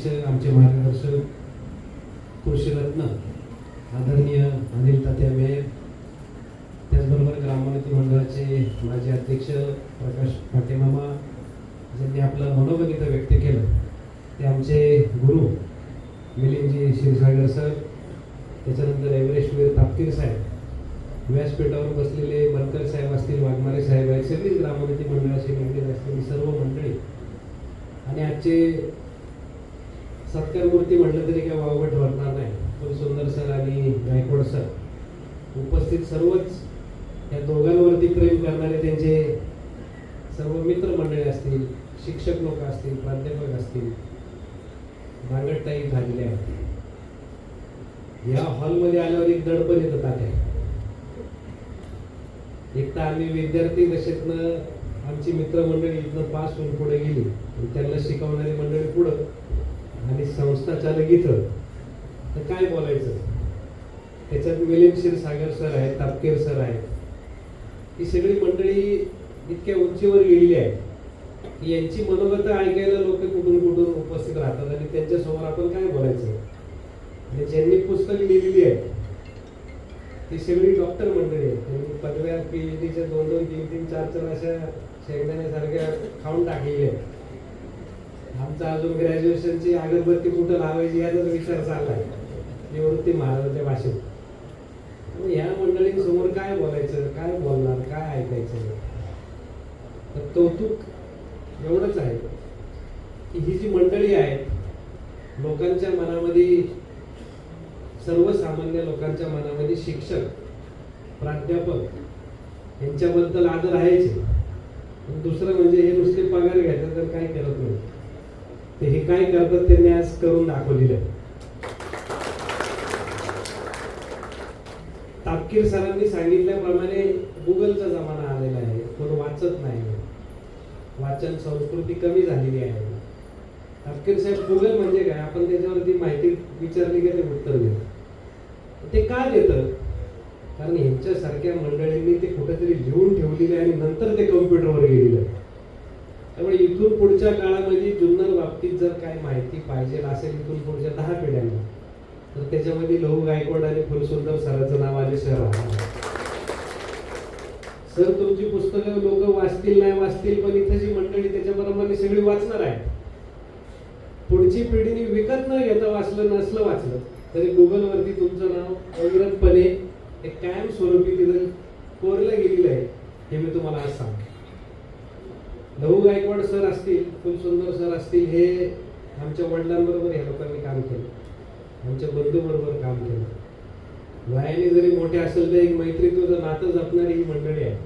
अध्यक्ष आमचे मार्गदर्शक कृषीरत्न आदरणीय अनिल तात्या मेयर त्याचबरोबर ग्रामोन्नती मंडळाचे माजी अध्यक्ष प्रकाश पाटेमामा ज्यांनी आपलं मनोगत इथं व्यक्त केलं ते आमचे गुरु मिलिंदजी क्षीरसागर सर त्याच्यानंतर एव्हरेस्टवीर तापकीर साहेब व्यासपीठावर बसलेले बनकर साहेब असतील वाघमारे साहेब आहेत सगळीच ग्रामोन्नती मंडळाशी निगडीत असलेली सर्व मंडळी आणि आजचे सत्कारमूर्ती म्हटलं तरी काही वावगट वाटणार नाही. पण सुंदर सर आणि गायकवाड सर उपस्थित सर्वच या दोघांवरती प्रेम करणारे त्यांचे सर्व मित्रमंडळी असतील शिक्षक लोक असतील प्राध्यापक असतील भांगडताई झालेले आहेत. या हॉलमध्ये आल्यावर एक दडपण येतं तात्या. एक तर आम्ही विद्यार्थी दशेतनं आमची मित्रमंडळी इथनं पास होऊन पुढे गेली. आणि त्यांना शिकवणारी मंडळी पुढं. आणि संस्था चालक इथं. तर काय बोलायचं? त्याच्यात मिलिंद सागर सर आहेत तापकेर सर आहेत. ही सगळी मंडळी इतक्या उंचीवर गेलेली आहे की यांची मनोगत ऐकायला लोक कुठून कुठून उपस्थित राहतात आणि त्यांच्यासमोर आपण काय बोलायचं? आणि ज्यांनी पुस्तक लिहिलेली आहे ती सगळी डॉक्टर मंडळी आहे त्यांनी पदव्या डीच्या दोन दोन तीन तीन चार चार अशा शेंगदाण्यासारख्या खाऊन टाकलेल्या आहेत. आमचा अजून ग्रॅज्युएशनची अगरबत्ती कुठं लावायची याचाच विचार चाललाय निवृत्ती महाराजांच्या भाषेत. त्यामुळे ह्या मंडळींसमोर काय बोलायचं काय बोलणार काय ऐकायचं? तर कौतुक एवढंच आहे की ही जी मंडळी आहेत लोकांच्या मनामध्ये सर्वसामान्य लोकांच्या मनामध्ये शिक्षक प्राध्यापक यांच्याबद्दल आदर आहेच. पण दुसरं म्हणजे हे नुसते पगार घ्यायचं तर काय करत नाही ते हे काय करतात त्यांनी आज करून दाखवलेलं आहे. तापकीर सरांनी सांगितल्याप्रमाणे गुगलचा जमाना आलेला आहे. कोण वाचत नाही. वाचन संस्कृती कमी झालेली आहे. तापकीर साहेब गुगल म्हणजे काय? आपण त्याच्यावरती माहिती विचारली की ते उत्तर देत ते का देतं कारण ह्यांच्यासारख्या मंडळींनी ते कुठेतरी लिहून ठेवलेले आणि नंतर ते कम्प्युटरवर गेलेलं आहे. त्यामुळे इथून पुढच्या काळामध्ये जुन्नर बाबतीत जर काय माहिती पाहिजे असेल इथून पुढच्या दहा पिढ्यांना तर त्याच्यामध्ये लहू गायकवाड आणि फुलसुंदर सरांचं नाव आले राहणार सर तुमची पुस्तकं लोक वाचतील नाही वाचतील पण इथं जी मंडळी त्याच्याप्रमाणे सगळी वाचणार आहे पुढची पिढीने विकत न घेता वाचलं नसलं वाचलं तरी गुगलवरती तुमचं नाव अविरतपणे एक कायम स्वरूपी तिथं कोरलं गेलेलं आहे हे मी तुम्हाला आज सांगतो. लहू गायकवाड सर असतील फुलसुंदर सर असतील हे आमच्या वडिलांबरोबर या लोकांनी काम केलं. आमच्या बंधूबरोबर काम केलं. वयाने जरी मोठे असेल तर एक मैत्री तुझं नातं जपणारी ही मंडळी आहे.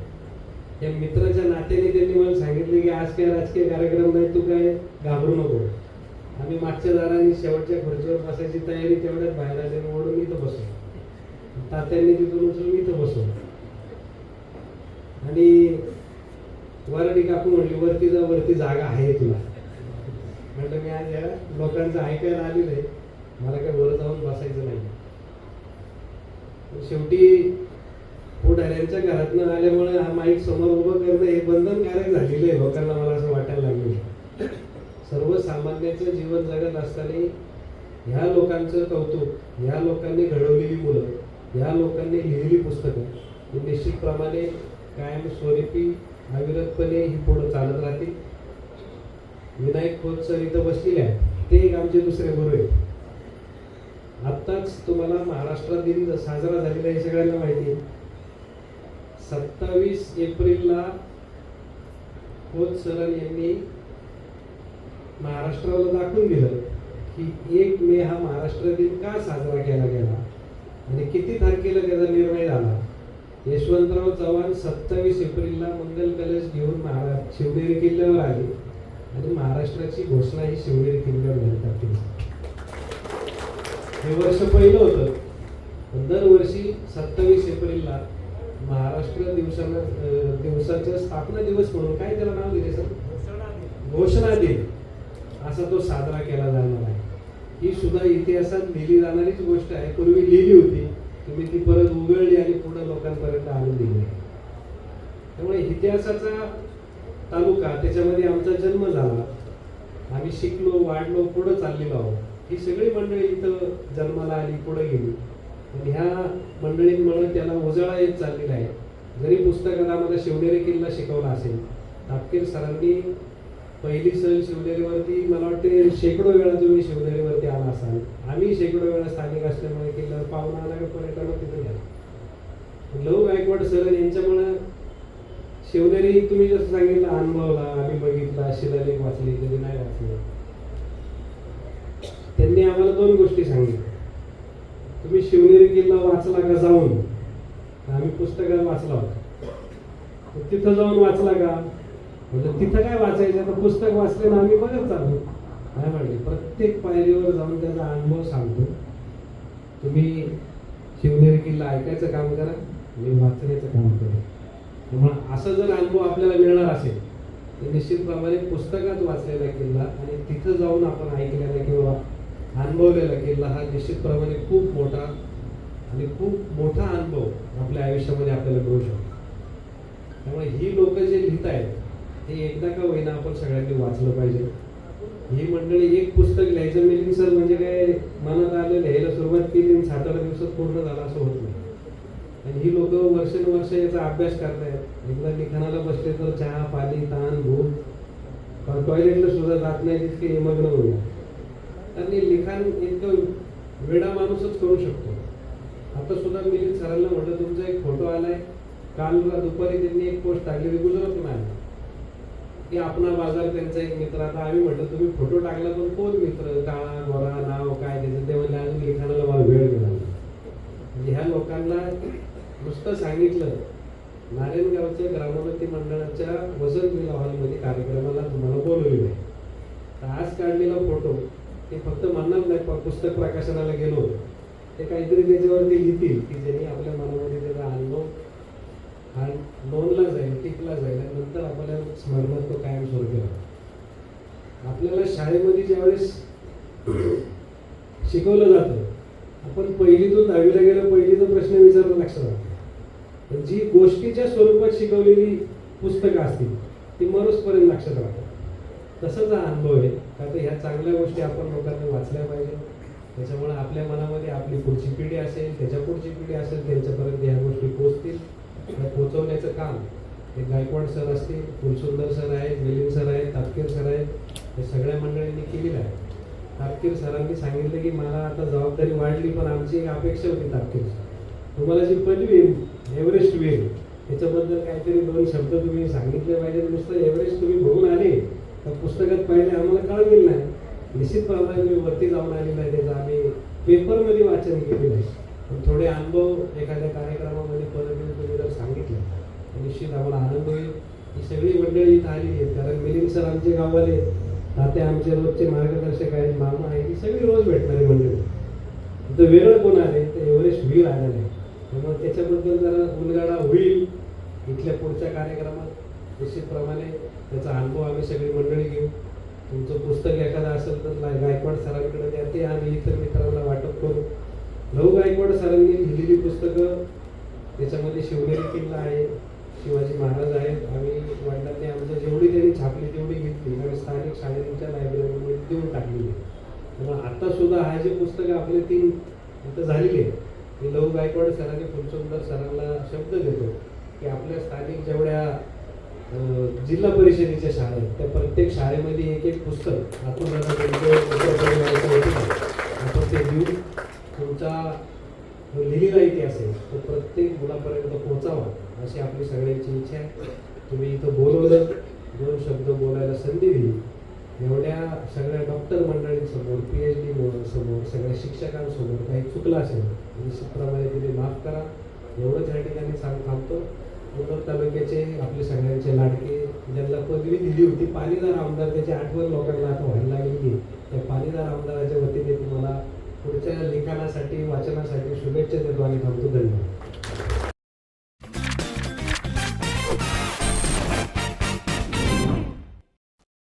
या मित्राच्या नात्याने त्यांनी मला सांगितले की आज काय राजकीय कार्यक्रम नाही तू काय घाबरू नको. आम्ही मागच्या दाराने शेवटच्या खुर्चीवर बसायची तयारी तेवढ्यात बाहेर आले म्हणून मी इथं बसलो तात्यांनी तिथून उचलून मी इथं बसलो आणि वरडी काकू म्हणली वरती जा वरती जागा आहे तुला. म्हटलं मी आज या लोकांचं ऐकायला आलेलं आहे. मला काय वर जाऊन बसायचं नाही. शेवटी पुढाऱ्यांच्या घरातनं आल्यामुळे हा माईक समोर उभं करणं हे बंधनकारक झालेलं आहे. लोकांना मला असं वाटायला लागलं सर्वसामान्याचं जीवन जगत असताना ह्या लोकांचं कौतुक ह्या लोकांनी घडवलेली मुलं ह्या लोकांनी लिहिलेली पुस्तकं ही निश्चितप्रमाणे कायम स्वरूपी अविरतपणे ही पुढं चालत राहतील. विनायक खोत सर इथं बसलेले आहेत. ते एक आमचे दुसरे गुरु आहेत. आत्ताच तुम्हाला महाराष्ट्र दिन साजरा झालेला आहे हे सगळ्यांना माहिती आहे. सत्तावीस एप्रिलला खोत सरांनी यांनी महाराष्ट्राला दाखवून दिलं की एक मे हा महाराष्ट्र दिन का साजरा केला गेला? आणि किती तारखेला त्याचा निर्णय झाला? यशवंतराव चव्हाण सत्तावीस एप्रिलला मंगल कलश घेऊन महारा शिवनेरी किल्ल्यावर आले. आणि महाराष्ट्राची घोषणा ही शिवनेरी किल्ल्यावर झाली हे वर्ष पहिलं होतं. दरवर्षी सत्तावीस एप्रिलला महाराष्ट्र दिवसानं दिवसाच्या दिवसाचा स्थापना दिवस म्हणून काय त्याला नाव दिले सर? घोषणा दिन. असा तो साजरा केला जाणार आहे. ही सुद्धा इतिहासात लिहिली जाणारीच गोष्ट आहे. पूर्वी लिहिली होती. तुम्ही ती परत उघडली आणि पुढे लोकांपर्यंत आणून दिली. त्यामुळे इतिहासाचा तालुका त्याच्यामध्ये आमचा जन्म झाला. आम्ही शिकलो वाढलो पुढं चाललेलो आहोत. ही सगळी मंडळी इथं जन्माला आली पुढे गेली. आणि ह्या मंडळींमुळे त्याला उजाळा येत चाललेला आहे. जरी पुस्तकाला आम्हाला शिवनेरी किल्ला शिकवला असेल तापकीर सरांनी पहिली सहल शिवनेरीवरती मला वाटते शेकडो वेळा तुम्ही शिवनेरीवरती आला असाल. आम्ही शेकडो वेळा स्थानिक असल्यामुळे केलं पाहुणा आला पर्यटन तिथे गेला लव गायकवाड सर यांच्यामुळं शिवनेरी तुम्ही जसं सांगितलं अनुभवला आम्ही बघितला शिलालेख वाचले कधी नाही वाचले. त्यांनी आम्हाला दोन गोष्टी सांगितल्या. तुम्ही शिवनेरी किल्ला वाचला का जाऊन? आम्ही पुस्तकात वाचला होता. तिथं जाऊन वाचला का? म्हणजे तिथं काय वाचायचं? आता पुस्तक वाचले ना आम्ही बघत चालू काय म्हणले प्रत्येक पायरीवर जाऊन त्याचा अनुभव सांगतो. तुम्ही शिवनेरी किल्ला ऐकायचं काम करा मी वाचण्याचं काम करा त्यामुळे असं जर अनुभव आपल्याला मिळणार असेल तर निश्चितप्रमाणे पुस्तकात वाचलेला किल्ला आणि तिथं जाऊन आपण ऐकलेला किंवा अनुभवलेला किल्ला हा निश्चितप्रमाणे खूप मोठा आणि खूप मोठा अनुभव आपल्या आयुष्यामध्ये आपल्याला मिळू शकतो. त्यामुळे ही लोक जे लिहित आहेत ते एकदा का होईना आपण सगळ्यांनी वाचलं पाहिजे. ही मंडळी एक पुस्तक लिहायचं मिलिंग सर म्हणजे काय मनात आलं लिहायला सुरुवात केली सात आठ दिवसात पूर्ण झाला असं होत नाही. आणि ही लोक वर्षानुवर्ष याचा अभ्यास करतायत. एकदा लिखाणाला बसले तर चहा पाणी ताण भूक. टॉयलेटला सुद्धा जात नाही तितके निमग्न होईल आणि लिखाण इतकं वेडा माणूसच करू शकतो. आता सुद्धा मी सरांना म्हटलं तुमचा एक फोटो आलाय. काल दुपारी त्यांनी एक पोस्ट टाकली गुजरातून आली. की आपला बाजार त्यांचा एक मित्र. आता आम्ही म्हटलं तुम्ही फोटो टाकला पण कोण मित्र? काळा गोरा नाव काय त्याचं? ते म्हणजे अजून लिखाणाला मला वेळ मिळाला. म्हणजे ह्या लोकांना नुसतं सांगितलं नारायणगावच्या ग्रामोन्नती मंडळाच्या वसंत मिला हॉलमध्ये कार्यक्रमाला तुम्हाला बोलवलेलं आहे तर आज काढलेला फोटो ते फक्त म्हणणार नाही पुस्तक प्रकाशनाला गेलो होतो. ते काहीतरी त्याच्यावरती लिहितील की ज्यांनी आपल्या मनामध्ये त्याचा अनुभव हा नोंदला जाईल टिकला जाईल आणि नंतर आपल्या स्मरणात तो कायमस्वरूपी राहतो आपल्याला शाळेमध्ये ज्यावेळेस शिकवलं जातं आपण पहिलीतून दहावीला गेलो पहिलीचा प्रश्न विचारून लक्षात राहतो. पण जी गोष्टीच्या स्वरूपात शिकवलेली पुस्तकं असतील ती मरुसपर्यंत लक्षात राहतात. तसंच हा अनुभव आहे. का तर ह्या चांगल्या गोष्टी आपण लोकांनी वाचल्या पाहिजे त्याच्यामुळे आपल्या मनामध्ये आपली पुढची पिढी असेल त्याच्या पुढची पिढी असेल त्यांच्यापर्यंत ह्या गोष्टी पोचतील त्या पोचवण्याचं काम. हे गायकवाड सर असतील फुलसुंदर सर आहेत मिलिंद सर आहेत तापकीर सर आहेत हे सगळ्या मंडळींनी केलेलं आहे. तापकीर सरांनी सांगितलं की मला आता जबाबदारी वाढली पण आमची एक अपेक्षा होती तापकीर सर. तुम्हाला जी पदवी एव्हरेस्ट वेल याच्याबद्दल काहीतरी दोन शब्द तुम्ही सांगितले पाहिजे. नुसतं एव्हरेस्ट तुम्ही बघून आले तर पुस्तकात पाहिले आम्हाला कळलेलं नाही. निश्चितप्रमाणे मी वरती जाऊन आलेलं आहे त्याचं आम्ही पेपरमध्ये वाचन केलेलं आहे. पण थोडे अनुभव एखाद्या कार्यक्रमामध्ये परत येऊन तुम्ही जर सांगितलं निश्चित आम्हाला आनंद होईल. ही सगळी मंडळी इथं आलेली आहेत. कारण मिलिंद सर आमचे गाववाले ताते आमचे रोजचे मार्गदर्शक आहेत. मामा आहेत. ही सगळी रोज भेटणारी मंडळी. तर वेगळं कोण आले तर एव्हरेस्ट व्हील आलेलं आहे. त्यामुळे त्याच्याबद्दल जरा उलगाडा होईल. इथल्या पुढच्या कार्यक्रमात निश्चितप्रमाणे त्याचा अनुभव आम्ही सगळी मंडळी घेऊ. तुमचं पुस्तक एखादं असेल तर गायकवाड सरांकडे द्या. ते आम्ही इतर मित्रांना वाटप करू. लहू गायकवाड सरांनी लिहिलेली पुस्तकं त्याच्यामध्ये शिवनेरी किल्ला आहे. शिवाजी महाराज आहेत. आम्ही वडिलांनी आमच्या जेवढी त्यांनी छापली तेवढी घेतली. आणि स्थानिक शाळेच्या लायब्ररीमध्ये देऊन टाकलेली त्यामुळे आता सुद्धा हा जे पुस्तकं आपले तीन आता झालेली आहे मी लहू गायकवाड सरांनी फुलसुंदर सरांना शब्द देतो की आपल्या स्थानिक जेवढ्या जिल्हा परिषदेच्या शाळा आहेत त्या प्रत्येक शाळेमध्ये एक एक पुस्तक आपण आपण ते देऊ तुमचा जो लिहिलेला इतिहास आहे. तो प्रत्येक मुलापर्यंत पोहोचावा अशी आपली सगळ्यांची इच्छा आहे. तुम्ही इथं बोलवलं दोन शब्द बोलायला संधी दिली. एवढ्या सगळ्या डॉक्टर मंडळींसमोर पी एच डी समोर सगळ्या शिक्षकांसमोर काही चुकलं असेल निश्चितप्रमाणे तिथे माफ करा. एवढंच या ठिकाणी सांग थांबतो. मुंबई तालुक्याचे आपले सगळ्यांचे लाडके ज्यांना पदवी दिली होती पालीदार आमदार त्याची आठवण लोकांना आता व्हायला लागली. की त्या पालीदार आमदाराच्या वतीने तुम्हाला पुढच्या लिखाणासाठी वाचनासाठी शुभेच्छा देतो आणि थांबतो. धन्यवाद.